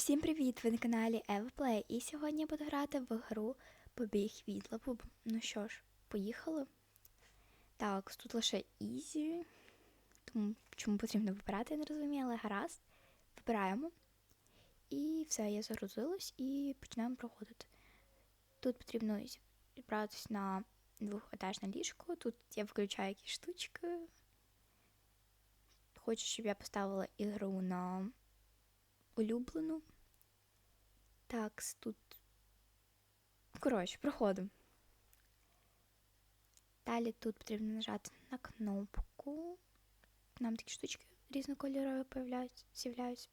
Всім привіт! Ви на каналі EvaPlay і сьогодні я буду грати в гру Побіг від Лабуб. Ну що ж, поїхали. Так, тут лише Ізі, тому чому потрібно вибирати, я не розумію, але гаразд. Вибираємо. І все, я загрузилась і починаємо проходити. Тут потрібно зібратися на двохетажне ліжко. Тут я включаю якісь штучки. Хочу, щоб я поставила ігру на улюблену. Так, тут. Коротше, проходимо. Далі тут потрібно нажати на кнопку. Нам такі штучки різнокольорові з'являються.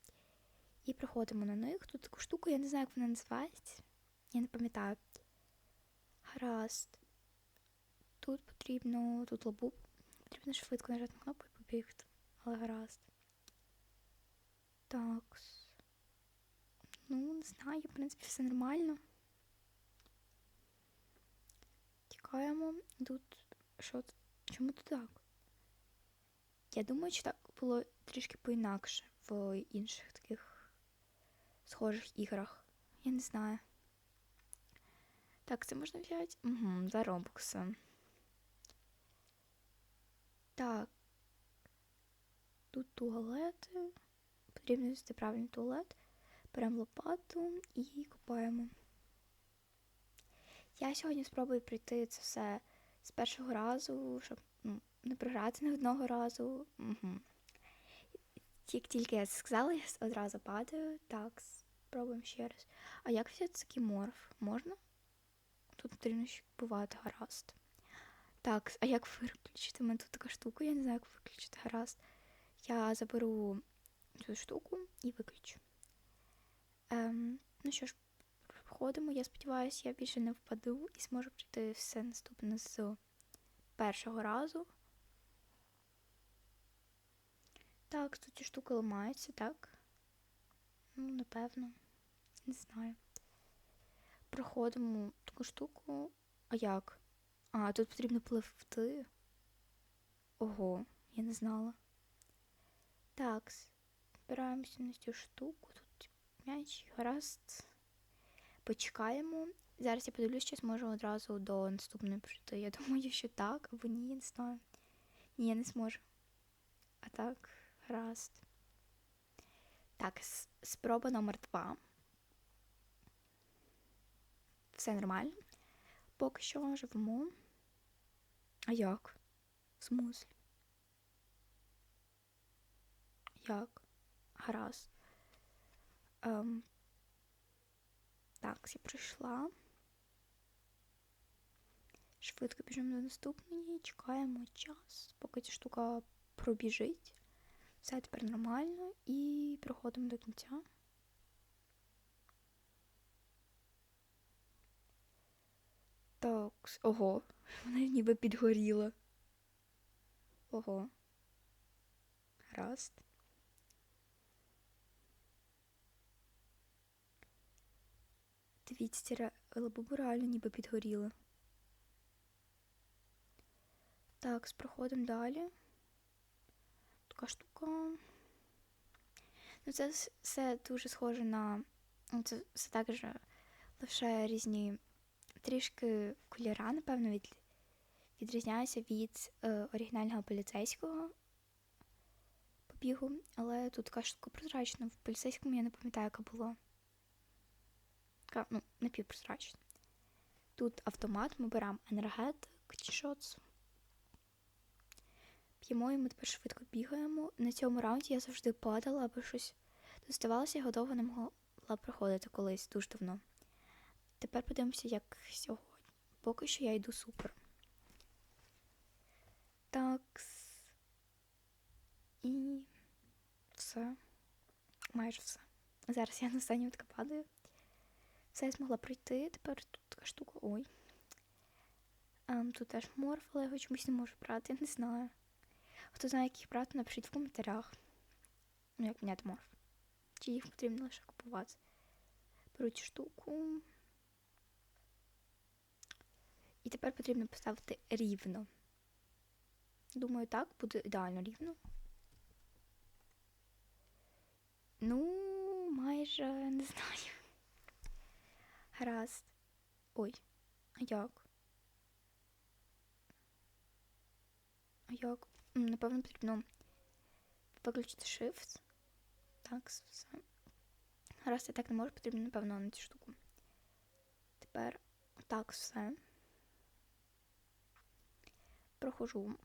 І проходимо на них. Тут таку штуку, я не знаю, як вона називається. Я не пам'ятаю. Гаразд. Тут потрібно. Тут лобу. Потрібно швидко нажати на кнопку і побігти. Але гаразд. Так. Ну, не знаю, в принципі, все нормально. Тікаємо. Тут. Що? Чому тут так? Я думаю, що так було трішки по-інакше в інших таких схожих іграх. Я не знаю. Так, це можна взяти? Угу, за робокси. Так. Тут туалети. Потрібно взяти правильний туалет. Беремо лопату і копаємо. Я сьогодні спробую пройти це все з першого разу, щоб ну, не програти не одного разу. Угу. Як тільки я це сказала, я одразу падаю. Так, спробуємо ще раз. А як взяти такий морф? Можна? Тут потрібно бувати гаразд. Так, а як виключити? У мене тут така штука, я не знаю, як виключити гаразд. Я заберу цю штуку і виключу. Ем, ну що ж, входимо. Я сподіваюся, я більше не впаду і зможу пройти все наступне з першого разу. Так, тут ці штуки ламаються, так? Ну, напевно. Не знаю. Проходимо таку штуку. А як? А, тут потрібно пливти. Ого, я не знала. Так, збираємося на цю штуку. Тут м'яч, гаразд. Почекаємо. Зараз я подивлюсь, чи зможу одразу до наступної прийти. Я думаю, що так, або ні, не знаю. Ні, я не зможу. А так, гаразд. Так, спроба номер два. Все нормально. Поки що живемо. А як? В смислі? Як? Гаразд. Ем, так, я прийшла. Швидко біжимо до наступної, чекаємо час, поки ця штука пробіжить. Все тепер нормально і проходимо до кінця. Так, ого, вона ніби підгоріла. Ого. Гаразд. Дивіться, ре- реально ніби підгоріли. Так, проходимо далі. Така штука. Ну, це все дуже схоже на. ну, Це все так же лише різні трішки кольора, напевно, від... відрізняються від е, оригінального поліцейського побігу, але тут така штука прозрачна. В поліцейському я не пам'ятаю, яка була. Така, ну, напівпрозрачна. Тут автомат, ми беремо енергетик чи що це. П'ємо і ми тепер швидко бігаємо. На цьому раунді я завжди падала або щось доставалося, я готова не могла проходити колись дуже давно. Тепер подивимося, як сьогодні. Поки що я йду супер. Так. І все. Майже все. Зараз я на останньому така падаю. Все я змогла пройти. Тепер тут така штука. Ой. Ем, тут теж морф, але я його чомусь не можу брати, я не знаю. Хто знає, як їх брати, напишіть в коментарях. Ну, як міняти морф. Чи їх потрібно лише купувати. Беру цю штуку. І тепер потрібно поставити рівно. Думаю, так буде ідеально рівно. Ну, майже не знаю. Гаразд. Ой, а як? А як? Напевно, потрібно виключити shift. Так, все. Гаразд, я так не можу, потрібно, напевно, на цю штуку. Тепер так, все. Прохожу.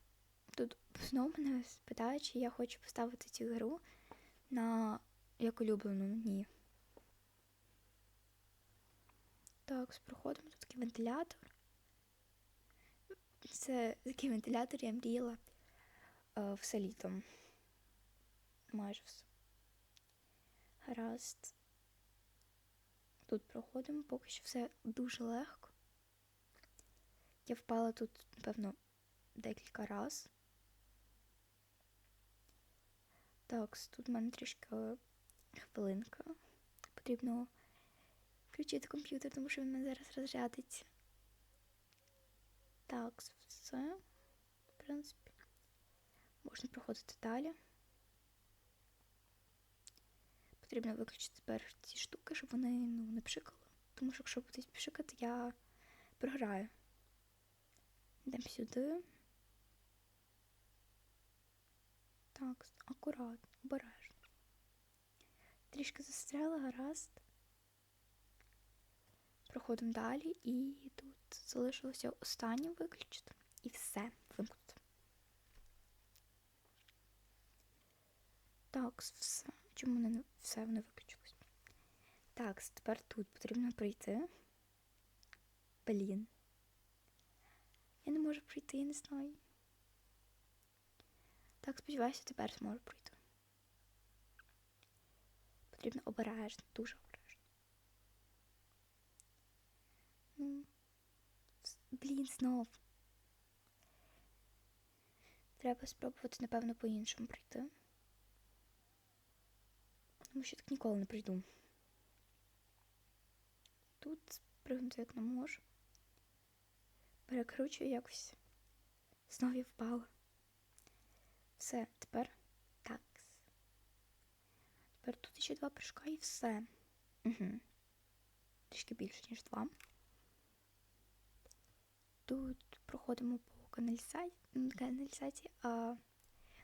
Тут знову мене спитають, чи я хочу поставити цю гру на як улюблену. Ні. Так, з проходом тут такий вентилятор. Це такий вентилятор я мріяла е, все літо. Майже все. Гаразд. Тут проходимо, поки що все дуже легко. Я впала тут, напевно, декілька раз. Так, тут в мене трішки хвилинка. Потрібно включити комп'ютер, тому що він мене зараз розрядиться. Так, все. В принципі, можна проходити далі. Потрібно виключити тепер ці штуки, щоб вони ну, не пшикали. Тому що якщо будуть пшикати, я програю. Йдемо сюди. Так, акуратно, обережно. Трішки застряла, гаразд. Проходимо далі і тут залишилося останнє виключити. І все вимкнути. Так, все. Чому не все воно виключилось? Так, тепер тут потрібно пройти. Блін. Я не можу пройти, я не знаю. Так, сподіваюся, тепер зможу пройти. Потрібно обережно, дуже обережно. Ну, блін, знов. Треба спробувати, напевно, по-іншому пройти. Тому що так ніколи не прийду. Тут спригнути як не можу. Перекручую якось. Знову я впала. Все, тепер так. Тепер тут ще два прыжка і все. Угу. Трішки більше, ніж два. Тут проходимо по каналізації, каналізації, а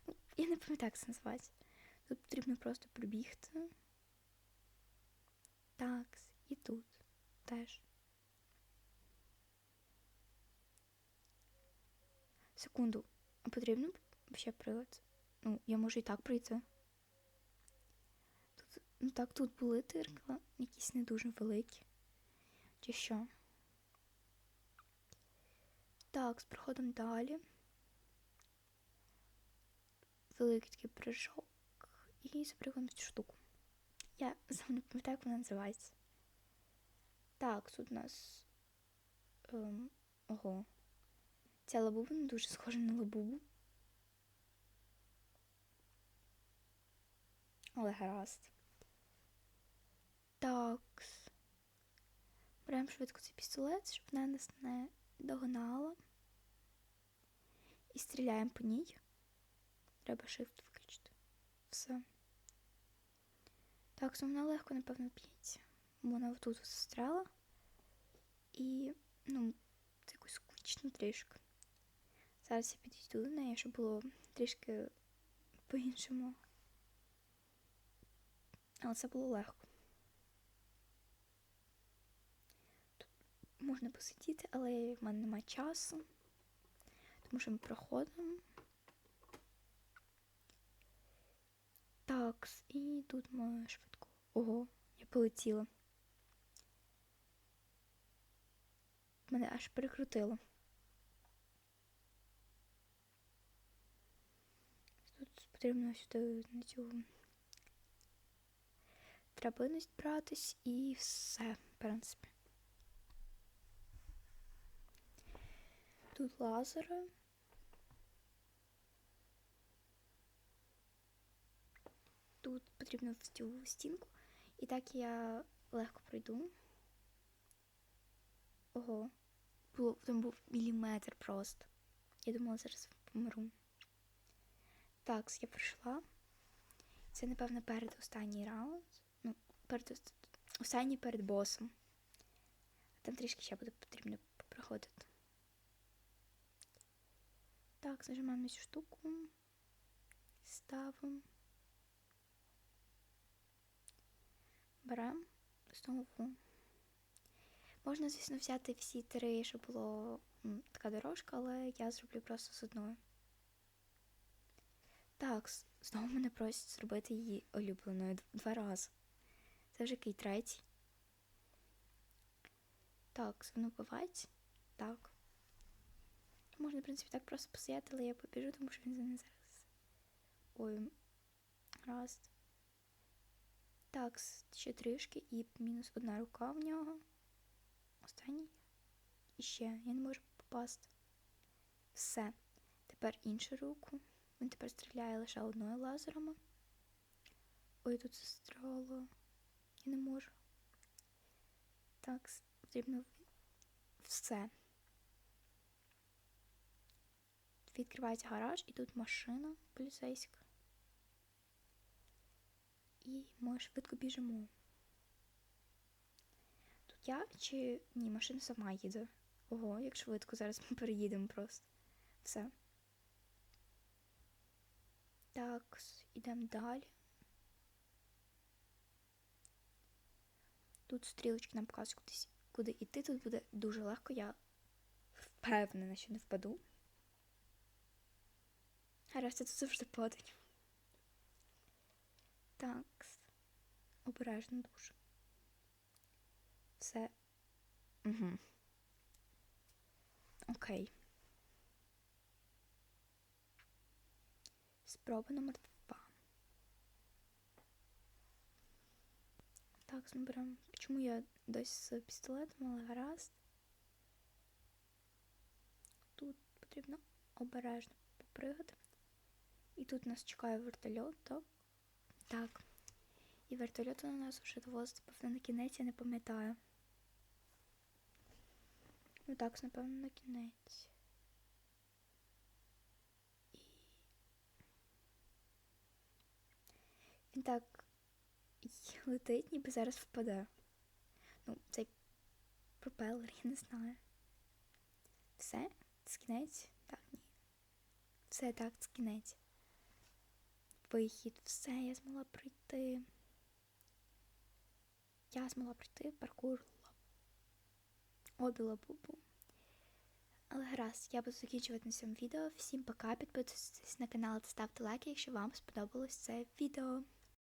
ну, я не пам'ятаю, як це називається. Тут потрібно просто пробігти. Так, і тут теж. Секунду, а потрібно ще прилад? Ну, я можу і так пройти. Тут, ну так, тут були тиркла, якісь не дуже великі. Чи що? Так, з проходом далі. Великий такий прыжок. І запрыгуємо цю штуку. Я сам не пам'ятаю, як вона називається. Так, тут у нас. Ем, ого. Ця лабуба не дуже схожа на лабубу. Але гаразд. Так. Беремо швидко цей пістолет, щоб вона нас не догнала. І стріляємо по ній. Треба shift виключити. Все. Так, вона легко, напевно, б'ється. Вона отут застряла. І, ну, це якось скучно трішки. Зараз я підійду до неї, щоб було трішки по-іншому. Але це було легко. Тут можна посидіти, але в мене немає часу, тому що ми проходимо. Так, і тут ми швидко. Ого, я полетіла. Мене аж перекрутило. Тут потрібно сюди на цю драбинність братись і все, в принципі. Тут лазери. Тут потрібно в цю стінку. І так я легко пройду. Ого, було, там був міліметр просто. Я думала, зараз помру. Так, я пройшла. Це, напевно, передостанній раунд. Ну, перед останній перед босом. Там трішки ще буде потрібно проходити. Так, зажимаємо цю штуку. Ставимо. Беремо знову. Можна, звісно, взяти всі три, щоб було м, така дорожка, але я зроблю просто з одною. Так, знову мене просять зробити її улюбленою два рази. Це вже який третій. Так, звинувать. Так. Можна, в принципі, так просто постояти, але я побіжу, тому що він за мене зараз. Ой, раз. Так, ще трішки і мінус одна рука в нього. Останній. І ще. Я не можу попасти. Все. Тепер іншу руку. Він тепер стріляє лише одною лазером. Ой, тут застряло. Я не можу. Так, потрібно все. Відкривається гараж, і тут машина поліцейська. І ми швидко біжимо. Тут я чи ні, машина сама їде. Ого, як швидко зараз ми переїдемо просто. Все. Так, ідемо далі. Тут стрілочки нам показують кудись, куди йти. Тут буде дуже легко, я впевнена, що не впаду. Гаразд, я тут завжди падаю. Так. Обережно дуже. Все. Угу. Окей. Спроба номер два. Так, ми беремо. Чому я досі з пістолетом, але гаразд. Тут потрібно обережно попригати. І тут нас чекає вертольот, так? Так. І вертольот на нас вже довозить, певно, на кінець, я не пам'ятаю. Ну так, напевно, на кінець. І... Він так летить, ніби зараз впаде. Ну, цей пропелер, я не знаю. Все? Це кінець? Так, ні. Все так, це кінець. Вихід, все, я змогла пройти. Я змогла пройти паркур Обіла-бубу. Але гаразд, я буду закінчувати на цьому відео. Всім пока, підписуйтесь на канал та ставте лайки, якщо вам сподобалось це відео.